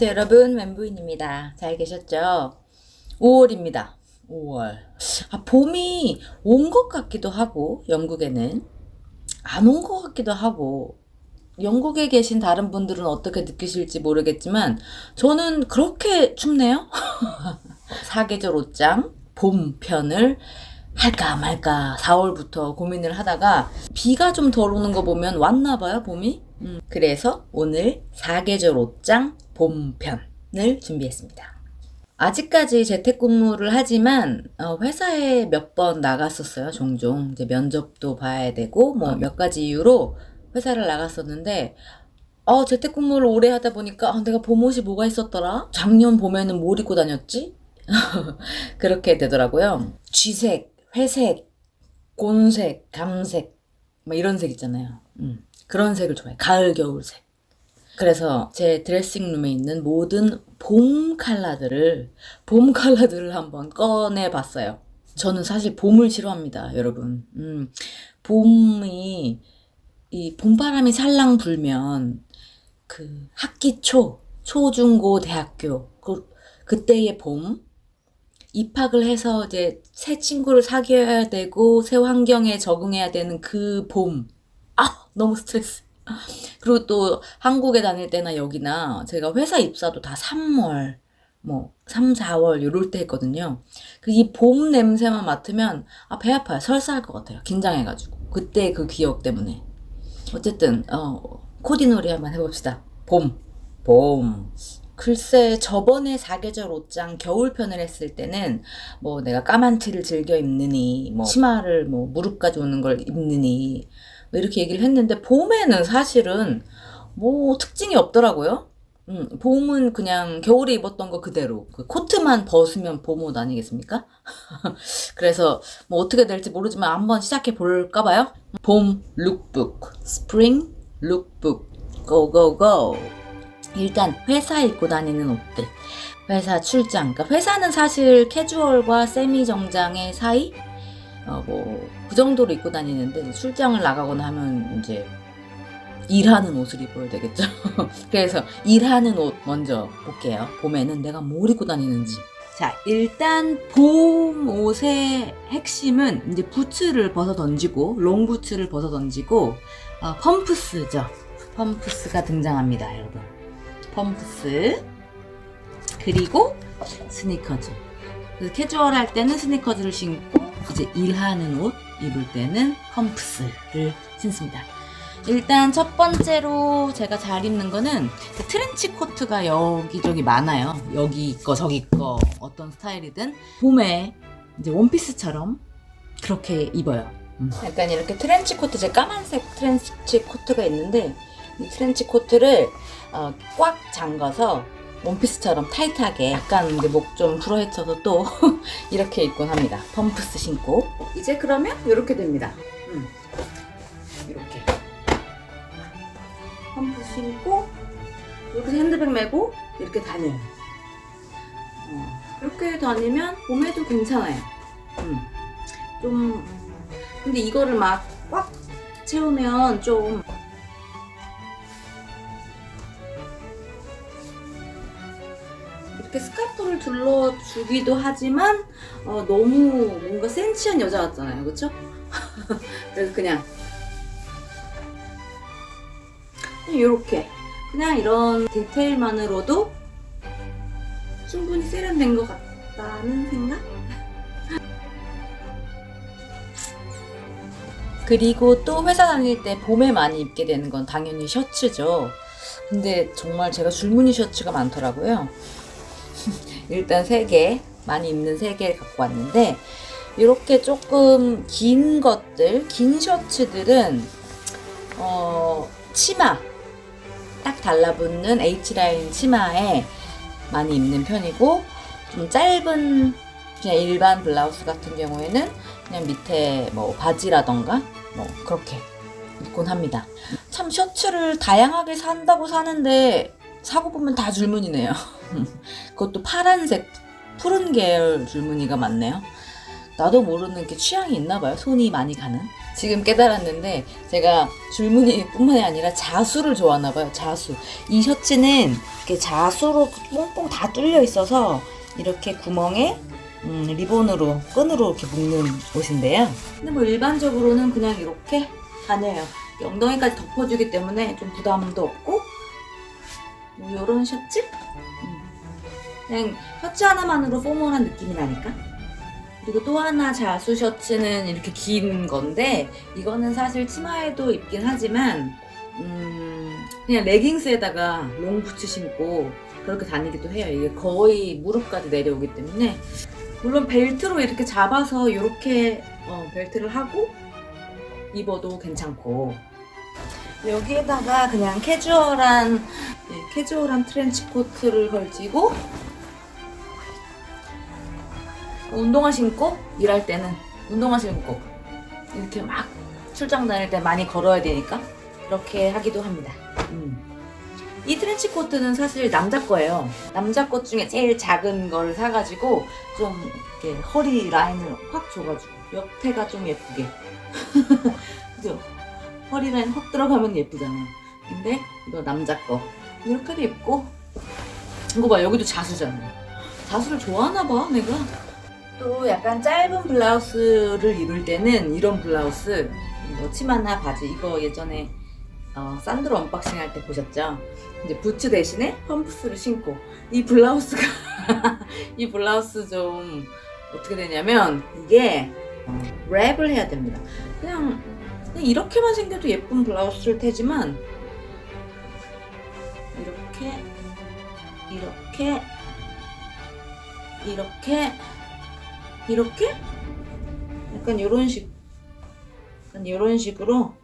안녕하세요 여러분 멘부인입니다. 잘 계셨죠? 5월입니다. 5월. 아 봄이 온 것 같기도 하고 영국에는 안 온 것 같기도 하고 영국에 계신 다른 분들은 어떻게 느끼실지 모르겠지만 저는 그렇게 춥네요. 사계절 옷장 봄 편을 할까 말까 4월부터 고민을 하다가 비가 좀 덜 오는 거 보면 왔나 봐요 봄이. 음, 그래서 오늘 사계절 옷장 봄편을 준비했습니다. 아직까지 재택근무를 하지만 어, 회사에 몇 번 나갔었어요 종종 이제 면접도 봐야 되고 뭐 몇 가지 이유로 회사를 나갔었는데 어, 재택근무를 오래 하다 보니까 아, 내가 봄옷이 뭐가 있었더라? 작년 봄에는 뭘 입고 다녔지? 그렇게 되더라고요. 쥐색, 회색, 곤색, 감색, 막 이런 색 있잖아요. 음, 그런 색을 좋아해. 가을, 겨울색. 그래서 제 드레싱룸에 있는 모든 봄 컬러들을, 봄 컬러들을 한번 꺼내 봤어요. 저는 사실 봄을 싫어합니다, 여러분. 음, 봄이, 이 봄바람이 살랑 불면, 그 학기 초, 초중고 대학교, 그, 그때의 봄, 입학을 해서 이제 새 친구를 사귀어야 되고 새 환경에 적응해야 되는 그 봄. 아, 너무 스트레스. 그리고 또 한국에 다닐 때나 여기나 제가 회사 입사도 다 3월, 뭐 3, 4월 요럴 때 했거든요. 그 이 봄 냄새만 맡으면 아, 배 아파요. 설사할 것 같아요. 긴장해가지고. 그때 그 기억 때문에. 어쨌든 어, 코디놀이 한번 해봅시다. 봄. 봄. 글쎄 저번에 사계절 옷장 겨울편을 했을 때는 뭐 내가 까만 티를 즐겨 입느니 뭐 치마를 뭐 무릎까지 오는 걸 입느니 뭐 이렇게 얘기를 했는데 봄에는 사실은 뭐 특징이 없더라고요. 음, 봄은 그냥 겨울에 입었던 거 그대로 그 코트만 벗으면 봄옷 아니겠습니까? 그래서 뭐 어떻게 될지 모르지만 한번 시작해 볼까 봐요. 봄 룩북, 스프링 룩북, 고고고. 일단 회사 입고 다니는 옷들. 회사 출장. 그러니까 회사는 사실 캐주얼과 세미 정장의 사이? 어, 뭐, 그 정도로 입고 다니는데 출장을 나가거나 하면 이제 일하는 옷을 입어야 되겠죠. 그래서 일하는 옷 먼저 볼게요. 봄에는 내가 뭘 입고 다니는지. 자, 일단 봄 옷의 핵심은 이제 부츠를 벗어 던지고, 롱 부츠를 벗어 던지고, 어, 펌프스죠. 펌프스가 등장합니다, 여러분. 펌프스 그리고 스니커즈 캐주얼 할 때는 스니커즈를 신고 이제 일하는 옷 입을 때는 펌프스를 신습니다. 일단 첫 번째로 제가 잘 입는 거는 그 트렌치 코트가 여기저기 많아요. 여기 거 저기 거 어떤 스타일이든. 봄에 이제 원피스처럼 그렇게 입어요. 음. 약간 이렇게 트렌치 코트 제 까만색 트렌치 코트가 있는데 이 트렌치 코트를 어, 꽉 잠가서 원피스처럼 타이트하게 약간 목 좀 불어헤쳐서 또 이렇게 입곤 합니다. 펌프스 신고 이제 그러면 이렇게 됩니다. 음. 이렇게 펌프스 신고 이렇게 핸드백 메고 이렇게 다녀요. 어, 이렇게 다니면 봄에도 괜찮아요. 음. 좀 근데 이거를 막 꽉 채우면 좀 이렇게 스카프를 둘러주기도 하지만 어, 너무 뭔가 센치한 여자 같잖아요, 그렇죠? 그래서 그냥 이렇게 그냥 이런 디테일만으로도 충분히 세련된 것 같다는 생각? 그리고 또 회사 다닐 때 봄에 많이 입게 되는 건 당연히 셔츠죠. 근데 정말 제가 줄무늬 셔츠가 많더라고요. 일단 3개, 많이 입는 3개 갖고 왔는데, 이렇게 조금 긴 것들, 긴 셔츠들은, 어, 치마, 딱 달라붙는 H라인 치마에 많이 입는 편이고, 좀 짧은, 그냥 일반 블라우스 같은 경우에는 그냥 밑에 뭐 바지라던가, 뭐, 그렇게 입곤 합니다. 참 셔츠를 다양하게 산다고 사는데, 사고 보면 다 줄무늬네요. 그것도 파란색, 푸른 계열 줄무늬가 많네요. 나도 모르는 이렇게 취향이 있나 봐요. 손이 많이 가는. 지금 깨달았는데 제가 줄무늬뿐만이 아니라 자수를 좋아하나 봐요. 자수. 이 셔츠는 이렇게 자수로 뽕뽕 다 뚫려 있어서 이렇게 구멍에 음, 리본으로 끈으로 이렇게 묶는 옷인데요. 근데 뭐 일반적으로는 그냥 이렇게 다녀요. 이 엉덩이까지 덮어주기 때문에 좀 부담도 없고 뭐 이런 셔츠? 음. 그냥 셔츠 하나만으로 포멀한 느낌이 나니까. 그리고 또 하나 자수 셔츠는 이렇게 긴 건데 이거는 사실 치마에도 입긴 하지만 음, 그냥 레깅스에다가 롱 부츠 신고 그렇게 다니기도 해요. 이게 거의 무릎까지 내려오기 때문에 물론 벨트로 이렇게 잡아서 이렇게 어, 벨트를 하고 입어도 괜찮고 여기에다가 그냥 캐주얼한 예, 캐주얼한 트렌치 코트를 걸치고 운동화 신고 일할 때는 운동화 신고 이렇게 막 출장 다닐 때 많이 걸어야 되니까 그렇게 하기도 합니다. 음. 이 트렌치 코트는 사실 남자 거예요. 남자 것 중에 제일 작은 걸 사가지고 좀 이렇게 허리 라인을 확 줘가지고 옆태가 좀 예쁘게. 그죠? 허리 라인 확 들어가면 예쁘잖아. 근데 이거 남자 거 이렇게도 예쁘고 이거 봐 여기도 자수잖아. 자수를 좋아하나 봐 내가. 또 약간 짧은 블라우스를 입을 때는 이런 블라우스 이거 치마나 바지 이거 예전에 어, 산드로 언박싱 할 때 보셨죠? 이제 부츠 대신에 펌프스를 신고 이 블라우스가 이 블라우스 좀 어떻게 되냐면 이게 어, 랩을 해야 됩니다. 그냥, 그냥 이렇게만 생겨도 예쁜 블라우스일 테지만 이렇게 이렇게 이렇게 이렇게 약간 이런 식 약간 이런 식으로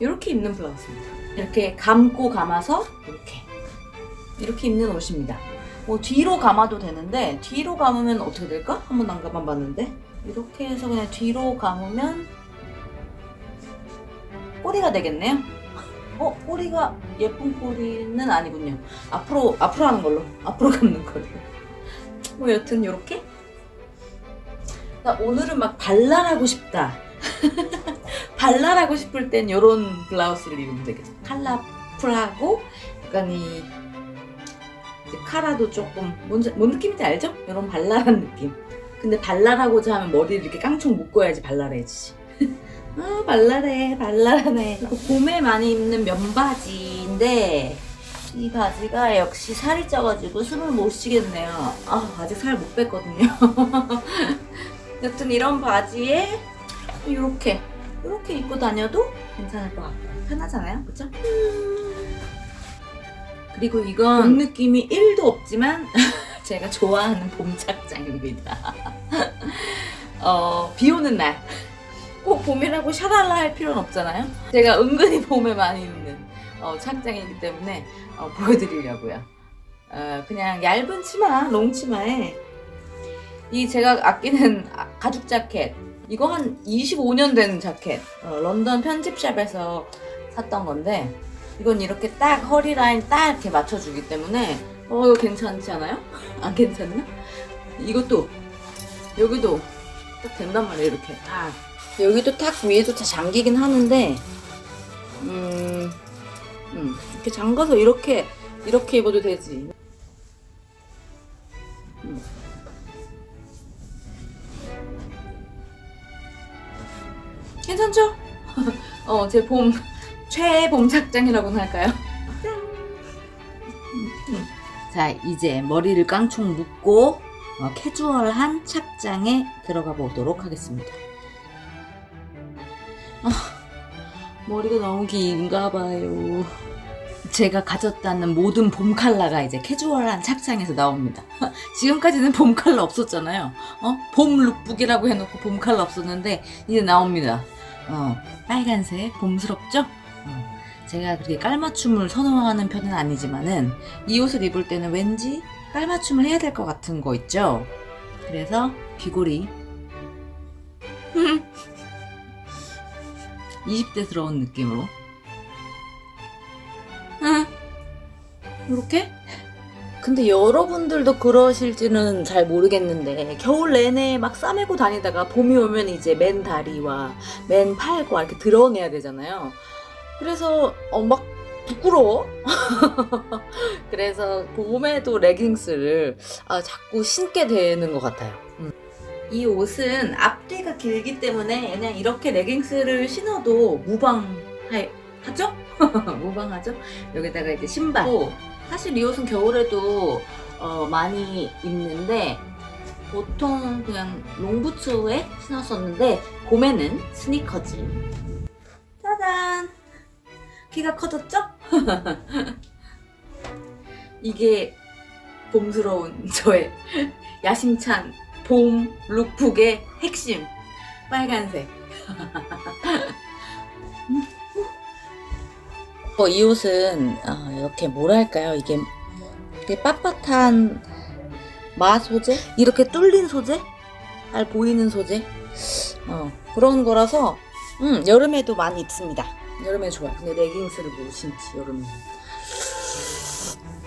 이렇게 입는 블라우스입니다. 이렇게 감고 감아서 이렇게 이렇게 입는 옷입니다. 뭐 뒤로 감아도 되는데 뒤로 감으면 어떻게 될까? 한번 안 감아봤는데 이렇게 해서 그냥 뒤로 감으면 꼬리가 되겠네요. 어 꼬리가 예쁜 꼬리는 아니군요. 앞으로 앞으로 하는 걸로 앞으로 감는 걸로. 뭐 여튼 이렇게. 나 오늘은 막 발랄하고 싶다. 발랄하고 싶을 땐 이런 블라우스를 입으면 되겠어. 컬러풀하고 약간 이 카라도 조금 뭔, 뭔 느낌인지 알죠? 이런 발랄한 느낌. 근데 발랄하고자 하면 머리를 이렇게 깡총 묶어야지 발랄해지지. 아 발랄해 발랄하네. 봄에 많이 입는 면바지인데 이 바지가 역시 살이 쪄가지고 숨을 못 쉬겠네요. 아 아직 살 못 뺐거든요. 여튼 이런 바지에 이렇게 이렇게 입고 다녀도 괜찮을 것 같고 편하잖아요, 그렇죠? 그리고 이건 봄 느낌이 1도 없지만 제가 좋아하는 봄 착장입니다. 어, 비 오는 날. 꼭 봄이라고 샤랄라 할 필요는 없잖아요. 제가 은근히 봄에 많이 입는 어, 착장이기 때문에 어, 보여드리려고요. 어, 그냥 얇은 치마, 롱 치마에 이 제가 아끼는 아- 가죽 자켓 이거 한 25년 된 자켓 어, 런던 편집샵에서 샀던 건데 이건 이렇게 딱 허리 라인 딱 이렇게 맞춰주기 때문에 어 이거 괜찮지 않아요? 안 괜찮나? 이것도 여기도 딱 된단 말이에요 이렇게 딱 여기도 딱 위에도 다 잠기긴 하는데 음, 음 이렇게 잠가서 이렇게 이렇게 입어도 되지 음. 괜찮죠? 어, 제 봄, 최애 봄 착장이라고는 할까요? 자, 이제 머리를 깡총 묶고 어, 캐주얼한 착장에 들어가 보도록 하겠습니다. 아, 머리가 너무 긴가 봐요. 제가 가졌다는 모든 봄 컬러가 이제 캐주얼한 착장에서 나옵니다. 지금까지는 봄 컬러 없었잖아요. 어? 봄 룩북이라고 해놓고 봄 컬러 없었는데 이제 나옵니다. 어, 빨간색 봄스럽죠? 어, 제가 그렇게 깔맞춤을 선호하는 편은 아니지만은 이 옷을 입을 때는 왠지 깔맞춤을 해야 될 것 같은 거 있죠? 그래서 귀걸이 20대스러운 느낌으로 이렇게 근데 여러분들도 그러실지는 잘 모르겠는데 겨울 내내 막 싸매고 다니다가 봄이 오면 이제 맨 다리와 맨 팔과 이렇게 드러내야 되잖아요. 그래서 어, 막 부끄러워. 그래서 봄에도 레깅스를 아, 자꾸 신게 되는 것 같아요. 음. 이 옷은 앞뒤가 길기 때문에 그냥 이렇게 레깅스를 신어도 무방하죠? 무방하죠? 여기다가 이제 신발. 또 사실 이 옷은 겨울에도 어, 많이 입는데 보통 그냥 롱부츠에 신었었는데 봄에는 스니커즈. 짜잔! 키가 커졌죠? 이게 봄스러운 저의 야심찬 봄 룩북의 핵심 빨간색. 어, 이 옷은 어, 이렇게 뭐랄까요? 이게 되게 빳빳한 마 소재? 이렇게 뚫린 소재? 잘 보이는 소재? 어, 그런 거라서 음, 여름에도 많이 입습니다. 여름에 좋아요. 근데 레깅스를 못 신지 여름에.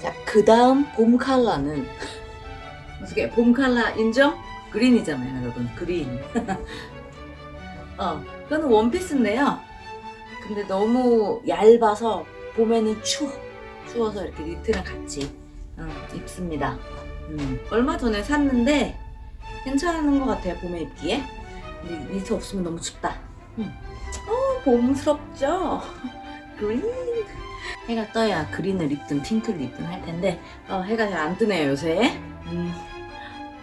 자, 그 다음 봄 컬러는 어떻게 봄 컬러 인정? 그린이잖아요, 여러분. 그린. 어, 이거는 원피스인데요. 근데 너무 얇아서 봄에는 추워. 추워서 이렇게 니트랑 같이 어, 입습니다. 음, 얼마 전에 샀는데 괜찮은 것 같아요, 봄에 입기에. 근데 니트 없으면 너무 춥다. 음. 어, 봄스럽죠? 그린. 해가 떠야 그린을 입든 핑크를 입든 할 텐데 어, 해가 잘 안 뜨네요 요새. 음,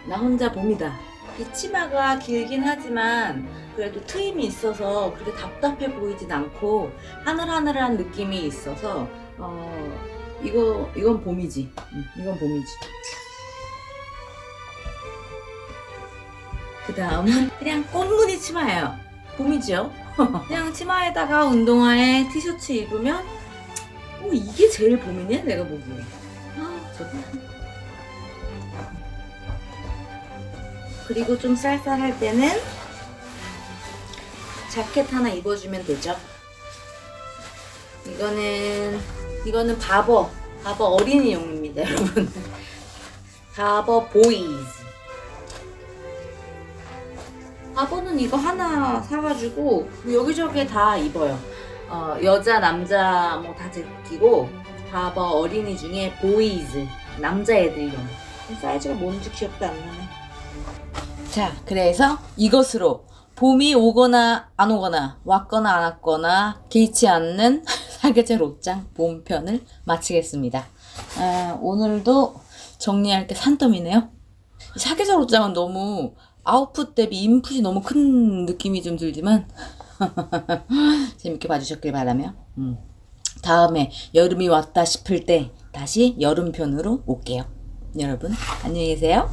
나 혼자 봄이다. 이 치마가 길긴 하지만 그래도 트임이 있어서 그렇게 답답해 보이진 않고 하늘하늘한 느낌이 있어서 어 이거 이건 봄이지. 음, 이건 봄이지. 그 다음은 그냥 꽃무늬 치마예요. 봄이죠. 그냥 치마에다가 운동화에 티셔츠 입으면 어 이게 제일 봄이네 내가 보기에. 아 좋다. 그리고 좀 쌀쌀할 때는 자켓 하나 입어주면 되죠. 이거는 이거는 바버 바버 어린이용입니다, 여러분. 바버 보이즈. 바버는 이거 하나 사가지고 여기저기 다 입어요. 어, 여자 남자 뭐 다 제끼고 바버 어린이 중에 보이즈 남자애들용. 사이즈가 뭔지 기억도 안 나네. 자, 그래서 이것으로 봄이 오거나 안 오거나 왔거나 안 왔거나 개의치 않는 사계절 옷장 봄편을 마치겠습니다. 아, 오늘도 정리할 게 산더미네요. 사계절 옷장은 너무 아웃풋 대비 인풋이 너무 큰 느낌이 좀 들지만 재밌게 봐주셨길 바라며 음. 다음에 여름이 왔다 싶을 때 다시 여름편으로 올게요. 여러분 안녕히 계세요.